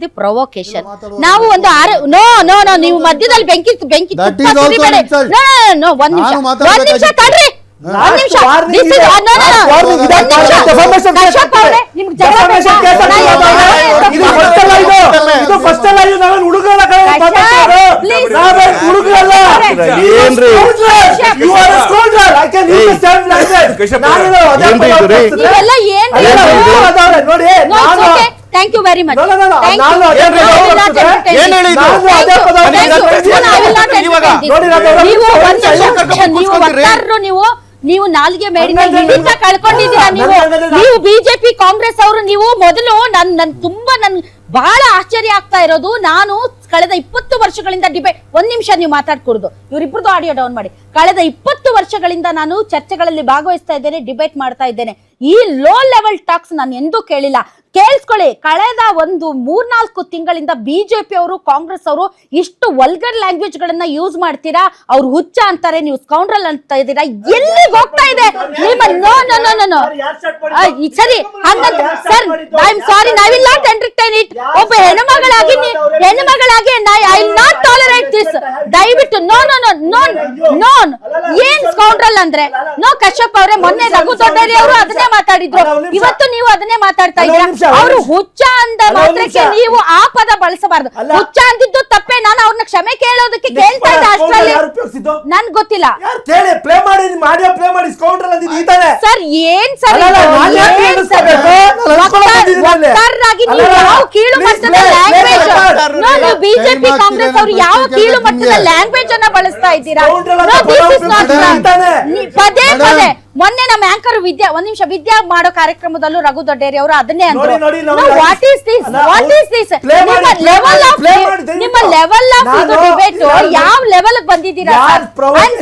The provocation ನಾವು ಒಂದು ಆರ ನೋ ನೋ ನೋ ನೀವು ಮಧ್ಯದಲ್ಲಿ ಬೆಂಕಿ ಬೆಂಕಿ That ತುಪ್ಪ is also ಸುರಿಬೇಡಿ. an insult. No, no, no, ಒಂದ್ ನಿಮಿಷ ನಾನು ಒಂದ್ ನಿಮಿಷ. ತಡ್ರಿ ಒಂದ್ ನಿಮಿಷ warning This is- ಇದೆ. no, no, no. Last warning ಇದೆ. ಒಂದ್ ನಿಮಿಷ. Defamation case ಕಶ್ಯಪ್ ಹಾಕ್ತಾರೆ. ಅವ್ರೆ, ನಿಮ್ಗೆ ಜಗಳ Defamation ಬೇಕಾ? case ನಾನು ಹಾಕ್ತಾರೆ. ಯಾವ್ದು- ಇದು first ಅಲ್ಲ ಇದು. ಇದು first ಅಲ್ಲ ಇದು ನಾವೇನ್ ಹುಡುಗರಲ್ಲ ಕಣೋ, ಕಶ್ಯಪ್, ಮಾತಾಡ್ತಿರೋದು. please. ನಾವೇನ್ ಹುಡುಗರಲ್ಲ. ಏನ್ರಿ? Scoundrel. You are a scoundrel. I can use the same language. Kashyap ನಾನೇನೋ ಅದೇ ಏನ್ರಿ ಇದು ರೀ? ಮಾತಾಡ್ತಿದ್ದೆ. ನೀವೆಲ್ಲ ಏನ್ ಅದೆಲ್ಲ ಹುಡುಗರು ಅದಾವ್ರೆ. ನೋಡಿ ನಾನು ಥ್ಯಾಂಕ್ ಯು ವೆರಿ ಮಚ್ ನೀವು ನೀವು. ನೀವು ನೀವು ನಾಲ್ಗೆ ಮೇಡಿನ ಹಿಡಿತ ಕಳ್ಕೊಂಡಿದ್ದೀರಾ ನೀವು? ನೀವು ಬಿಜೆಪಿ ಕಾಂಗ್ರೆಸ್ ಅವರು ನೀವು ಮೊದಲು ನನ್ ನನ್ ತುಂಬಾ ನನ್ ಬಹಳ ಆಶ್ಚರ್ಯ ಆಗ್ತಾ ಇರೋದು ನಾನು ಕಳೆದ ಇಪ್ಪತ್ತು ವರ್ಷಗಳಿಂದ ಡಿಬೇಟ್ ಒಂದ್ ನಿಮಿಷ ನೀವು ಮಾತಾಡ್ಕೊಡುದು. ಇವ್ರಿಬ್ರದ್ದು ಆಡಿಯೋ ಡೌನ್ ಮಾಡಿ. ಕಳೆದ ಇಪ್ಪತ್ತು ವರ್ಷಗಳಿಂದ ನಾನು ಚರ್ಚೆಗಳಲ್ಲಿ ಭಾಗವಹಿಸ್ತಾ ಇದ್ದೇನೆ ಡಿಬೇಟ್ ಮಾಡ್ತಾ ಇದ್ದೇನೆ. ಈ ಲೋ ಲೆವೆಲ್ ಟಾಕ್ಸ್ ನಾನು ಎಂದೂ ಕೇಳಿಲ್ಲ. ಕೇಳಿಸ್ಕೊಳ್ಳಿ ಕಳೆದ ಒಂದು ಮೂರ್ನಾಲ್ಕು ತಿಂಗಳಿಂದ ಬಿಜೆಪಿ ಅವರು ಕಾಂಗ್ರೆಸ್ ಅವರು ಇಷ್ಟು ವಲ್ಗರ್ ಲ್ಯಾಂಗ್ವೇಜ್ ಗಳನ್ನ ಯೂಸ್ ಮಾಡ್ತೀರಾ? ಅವ್ರು ಹುಚ್ಚ ಅಂತಾರೆ ನೀವು ಸ್ಕೌಂಡ್ರಲ್ ಅಂತ ಇದ್ದೀರಾ? ಎಲ್ಲಿ ಹೋಗ್ತಾ ಇದೆ? ನಿಮ್ಮ no no no no no. ಸರಿ ಹಂಗಂತ sir I am sorry I will not entertain it ಒಬ್ಬ ಹೆಣ್ಮಗಳಾಗಿ ನೀ- ಹೆಣ್ಮಗಳಾಗಿ I will not tolerate this ದಯವಿಟ್ಟು no no no no no ಏನ್ ಸ್ಕೌಂಡ್ರಲ್ ಅಂದ್ರೆ? ನೋ ಕಶ್ಯಪ್ ಅವರೇ ಮೊನ್ನೆ ರಘು ದೊಡ್ಡರಿ ಅವರು ಅದನ್ನೇ ಮಾತಾಡಿದ್ರು. ಇವತ್ತು ನೀವು ಅದನ್ನೇ ಮಾತಾಡ್ತಾ ಇದ್ದೀರಾ? ಒಂದ್ ಅವರು ಹುಚ್ಚ ಅಂದ ಮಾತ್ರಕ್ಕೆ ನೀವು ಆ ಪದ ಬಳಸಬಾರ್ದು. ಹುಚ್ಚ ಅಂದಿದ್ದು ತಪ್ಪೇ ನಾನು ಅವ್ರನ್ನ ಕ್ಷಮೆ ಕೇಳೋದಕ್ಕೆ ಕೇಳ್ತಾ ಇದ್ದೆ ಅಷ್ಟರಲ್ಲಿ. ನನ್ ಗೊತ್ತಿಲ್ಲ. ಪ್ಲೇ ಮಾಡಿ ಆಡಿಯೋ ಪ್ಲೇ ಮಾಡಿ ಸ್ಕೌಂಡ್ರಲ್ ಅಂದಿದ್ದು ಈತಾನೆ. ಸರ್ ಏನ್ ಸರ್ ಏನ್ ಸರ್ ವಕ್ತಾರರಾಗಿ ನೀವು ಯಾವ ಕೀಳು ಮಟ್ಟದ ನೀವು ಬಿಜೆಪಿ ಕಾಂಗ್ರೆಸ್ ಅವರು ಯಾವ ಕೀಳು ಮಟ್ಟದ ಲ್ಯಾಂಗ್ವೇಜ್ ಅನ್ನ ಬಳಸ್ತಾ ಇದ್ದೀರಾ? ಪದೇ ಪದೇ ಮೊನ್ನೆ ನಮ್ಮ ಆಂಕರ್ ವಿದ್ಯಾ ಒಂದ್ ನಿಮಿಷ ವಿದ್ಯಾ ಮಾಡೋ ಕಾರ್ಯಕ್ರಮದಲ್ಲೂ ರಘು ದೊಡ್ಡೇರಿ ಅವರು ಅದನ್ನೇ ಅಂದ್ರು. ನೋಡಿ, ನೋಡಿ, ವಾಟ್ ಈಸ್ ದಿಸ್ ವಾಟ್ ಅವ್ರು ಈಸ್ ದಿಸ್ ನಿಮ್ಮ ಲೆವೆಲ್ ಆಫ್ play ಮಾಡಿ, ದಯವಿಟ್ಟು. ನಿಮ್ಮ ಲೆವೆಲ್ ಆಫ್ ಇದು ಡಿಬೇಟ್ ಯಾವ ಲೆವೆಲ್ ಬಂದಿದ್ದೀರಾ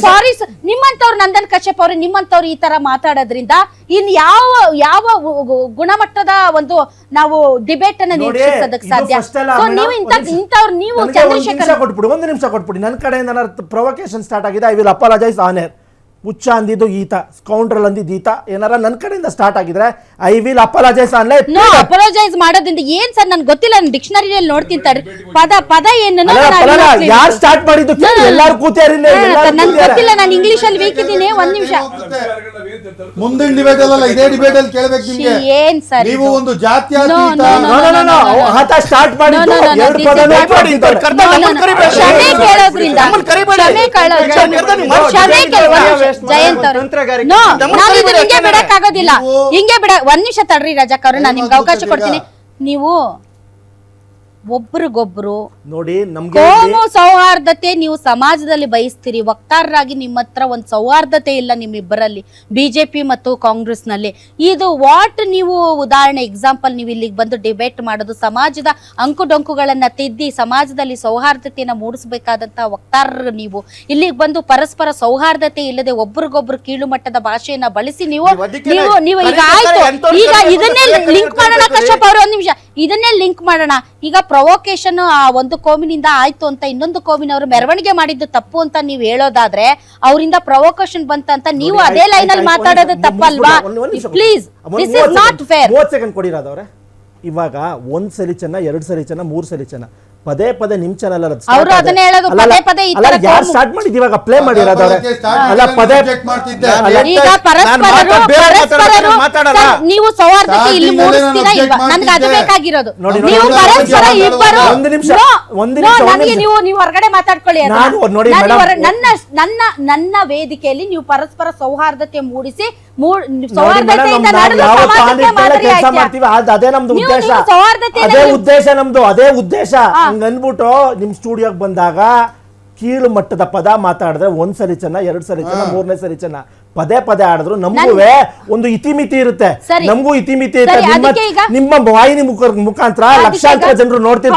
ಸಾರಿ? ನಿಮ್ಮಂತವ್ರು ನಂದನ್ ಕಶ್ಯಪ್ ಅವರು ನಿಮ್ಮಂತವ್ರು ಈ ತರ ಮಾತಾಡೋದ್ರಿಂದ ಇನ್ ಯಾವ ಯಾವ ಗುಣಮಟ್ಟದ ಒಂದು ನಾವು ಡಿಬೇಟ್ ಅನ್ನ ನಿರೀಕ್ಷಿಸೋದಕ್ಕೆ ನಿರೀಕ್ಷಿಸೋದಕ್ ಸಾಧ್ಯ? ನೀವು ಇಂತ. ಇಂಥವ್ರು ನೀವು ಚಂದ್ರಶೇಖರ್ ಕೊಟ್ಬಿಡಿ ಒಂದು ನಿಮಿಷ ಕೊಟ್ಬಿಡಿ. ನನ್ನ ಕಡೆಯಿಂದ ಪ್ರೊವೊಕೇಶನ್ ಸ್ಟಾರ್ಟ್ ಆಗಿದೆ. I will apologise on air ಹುಚ್ಚ ಅಂದಿದ್ದು ಈತ ಸ್ಕೌಂಡ್ರಲ್ ಅಂದಿದ್ದು ಈತ ಏನಾರ ನನ್ನ ಕಡೆಯಿಂದ ಸ್ಟಾರ್ಟ್ ಆಗಿದ್ರೆ I will apologise on no apologise ಮಾಡೋದ್ರಿಂದ ಏನ್ ಸರ್? ನನ್ ಗೊತ್ತಿಲ್ಲ ನಾನು ಡಿಕ್ಷನರಿಯಲ್ಲಿ ನೋಡ್ತೀನಿ ಪದ ಪದ ಏನು ಯಾರು ಸ್ಟಾರ್ಟ್ ಮಾಡಿದ್ದು ಎಲ್ಲಾರು ಕೂತಿಯಾರಿಲ್ಲ ನನ್ಗೆ ಗೊತ್ತಿಲ್ಲ ನಾನು ಇಂಗ್ಲಿಷ್ ಅಲ್ಲಿ ವೀಕ್ ಇದ್ದೀನಿ ಒಂದ್ ನಿಮಿಷ. ಮುಂದಿನ ಡಿಬೇಟ್ ಅಲ್ಲ ಇದೇ ಡಿಬೇಟ್ ಅಲ್ಲಿ ಕೇಳಬೇಕು ನಿಮಗೆ ಏನ್ ಸರ್ ನೀವು ಒಂದು ಜಾತ್ಯಾತೀತ ಆತ ಸ್ಟಾರ್ಟ್ no, ಎರಡು ಪದ ಪದನೂ. ಕ್ಷಮೆ ಕೇಳೋದ್ರಿಂದ. ಕ್ಷಮೆ ಕ್ಷಮೆ ಮಾಡಿ. ಕ್ಷಮೆ ಕೇಳೋ- ಸಮಯ waste ಮಾಡಿ. ಜಯಂತ್ ಅವ್ರು. ತಂತ್ರಗಾರಿಕೆ. No, ನಮ್ಮನ್ನ ನಾನು ಇದನ್ನ ಹಿಂಗೆ ಯಾಕಂದ್ರೆ ಬಿಡಕ್ ಆಗೋದಿಲ್ಲ ಹಿಂಗೆ ಬಿಡ ಒಂದ್ ನಿಮಿಷ ತಡ್ರಿ ರಜಾಕ್ ಅವ್ರೆ ನಾನು ನಿಮ್ಗೆ ಅವಕಾಶ ಕೊಡ್ತೀನಿ ನೀವು ಒಬ್ರಿಗೊಬ್ರು ನೋಡಿ ನಮ್ಗೆ ಕೋಮು ಸೌಹಾರ್ದತೆ ನೀವು ಸಮಾಜದಲ್ಲಿ ಬಯಸ್ತೀರಿ. ವಕ್ತಾರರಾಗಿ ನಿಮ್ಮ ಹತ್ರ ಒಂದು ಸೌಹಾರ್ದತೆ ಇಲ್ಲ ನಿಮ್ಮಿಬ್ಬರಲ್ಲಿ ಬಿಜೆಪಿ ಮತ್ತು ಕಾಂಗ್ರೆಸ್ನಲ್ಲಿ ಇದು ವಾಟ್ ನೀವು ಉದಾಹರಣೆ ಎಕ್ಸಾಂಪಲ್ ನೀವು ಇಲ್ಲಿಗೆ ಬಂದು ಡಿಬೇಟ್ ಮಾಡೋದು. ಸಮಾಜದ ಅಂಕುಡೊಂಕುಗಳನ್ನ ತಿದ್ದಿ ಸಮಾಜದಲ್ಲಿ ಸೌಹಾರ್ದತೆಯನ್ನ ಮೂಡಿಸಬೇಕಾದಂತಹ ವಕ್ತಾರರು ನೀವು. ಇಲ್ಲಿಗೆ ಬಂದು ಪರಸ್ಪರ ಸೌಹಾರ್ದತೆ ಇಲ್ಲದೆ ಒಬ್ರಿಗೊಬ್ರು ಕೀಳು ಮಟ್ಟದ ಭಾಷೆಯನ್ನ ಬಳಸಿ ನೀವು ನೀವು ನೀವು ಈಗ ಆಯ್ತು. ಈಗ ಇದನ್ನೇ ಲಿಂಕ್ ಮಾಡೋಣ. ಕಶ್ಯಪ್ ಅವರು ಒಂದ್ ನಿಮಿಷ. ಇದನ್ನೇ ಲಿಂಕ್ ಮಾಡೋಣ. ಈಗ ಪ್ರೊವೊಕೇಶನ್ ಆ ಒಂದು ಕೋಮಿನಿಂದ ಆಯ್ತು ಅಂತ ಇನ್ನೊಂದು ಕೋಮಿನವರು ಮೆರವಣಿಗೆ ಮಾಡಿದ್ದು ತಪ್ಪು ಅಂತ ನೀವು ಹೇಳೋದಾದ್ರೆ ಅವರಿಂದ ಪ್ರೊವೊಕೇಶನ್ ಬಂತಂತ ನೀವು ಅದೇ ಲೈನ್ ಅಲ್ಲಿ ಮಾತಾಡೋದು ತಪ್ಪಲ್ವಾ. Please this is not fair ಮೂವತ್ತು ಸೆಕೆಂಡ್ ಕೊಡಿರೋದವ್ರೆ ಇವಾಗ ಒಂದ್ ಸರಿ ಚೆನ್ನ ಎರಡ್ ಸರಿ ಚೆನ್ನ ಮೂರ್ ಸರಿ ಚೆನ್ನ. ಪದೇ ಪದೇ ನಿಮ್ ಚಾನಲ್ ಅವರು ಅದನ್ನ ಹೇಳೋದು, ಪದೇ ಪದೇ ಈ ತರ ಯಾರು ಸ್ಟಾರ್ಟ್ ಮಾಡಿದ್ ಇವಾಗ ಪ್ಲೇ ಮಾಡಿರೋದು ಅಲ್ಲ ಪದೇ ಈಗ ಪರಸ್ಪರರು ಪರಸ್ಪರರು ಮಾತಾಡಲ್ಲ. ಸರ್, ನೀವು ಸೌಹಾರ್ದತೆ ಇಲ್ಲಿ ಮೂಡಿಸ್ತೀರಾ ಇಲ್ವಾ? ನನ್ಗೆ ಅದು ಬೇಕಾಗಿರೋದು. ನೋಡಿ, ನೋಡಿ, ನೀವು ನೋಡಿ, ಪರಸ್ಪರ ನೋಡಿ, ಇಬ್ಬರು ಒಂದು ನಿಮಿಷ, No, ಒಂದು no, ನಿಮಿಷ, ಒಂದು ನನಗೆ ನಿಮಿಷ. ನೀವು ನೀವು ಹೊರಗಡೆ ಮಾತಾಡ್ಕೊಳ್ಳಿ ಅದನ್ನ. ನಾನು ನೋಡಿ, ನಾನು madam, ಹೊರ- ನನ್ನ ನನ್ನ ನನ್ನ ವೇದಿಕೆಯಲ್ಲಿ ನೀವು ಪರಸ್ಪರ ಸೌಹಾರ್ದತೆ ಮೂಡಿಸಿ ಮೂಡ್- ಸೌಹಾರ್ದತೆಯಿಂದ ನಾವು ನಡೆದು ಯಾವ ಸಮಾಜಕ್ಕೆ ಮಾದರಿ ಕೆಲಸ ಆಯ್ತಾ? ಮಾಡ್ತೀವಿ ಅದ್- ಅದೇ ನಮ್ದು ನೀವು- ಉದ್ದೇಶ. ನೀವು ಸೌಹಾರ್ದತೆಯಿಂದ ಅದೇ ನೀವು- ಉದ್ದೇಶ ನಮ್ದು ಅದೇ ಉದ್ದೇಶ. ಹಂಗನ್ಬಿಟ್ಟು ನಿಮ್ ಸ್ಟುಡಿಯೋಗೆ ಬಂದಾಗ ಕೀಳು ಮಟ್ಟದ ಪದ ಮಾತಾಡಿದ್ರೆ ಒಂದ್ ಸರಿ ಚೆನ್ನ ಎರಡ್ ಸರಿ ಚೆನ್ನ ಮೂರನೇ ಸರಿ ಚೆನ್ನ. ಪದೇ ಪದೇ ಆಡಿದ್ರು ನಮಗೂ ಒಂದು ಇತಿಮಿತಿ ಇರುತ್ತೆ. ಸರಿ. ನಮಗೂ ಇತಿಮಿತಿ ಸರಿ, ಇರುತ್ತೆ ನಿಮ್ಮ ಅದಕ್ಕೆ ಈಗ- ನಿಮ್ಮ ವಾಹಿನಿ ಮುಖ ಮುಖಾಂತರ ಅದಕ್ಕೆ ಲಕ್ಷಾಂತರ ಈಗ- ಜನರು ನೋಡ್ತಿರ್ತಾರೆ.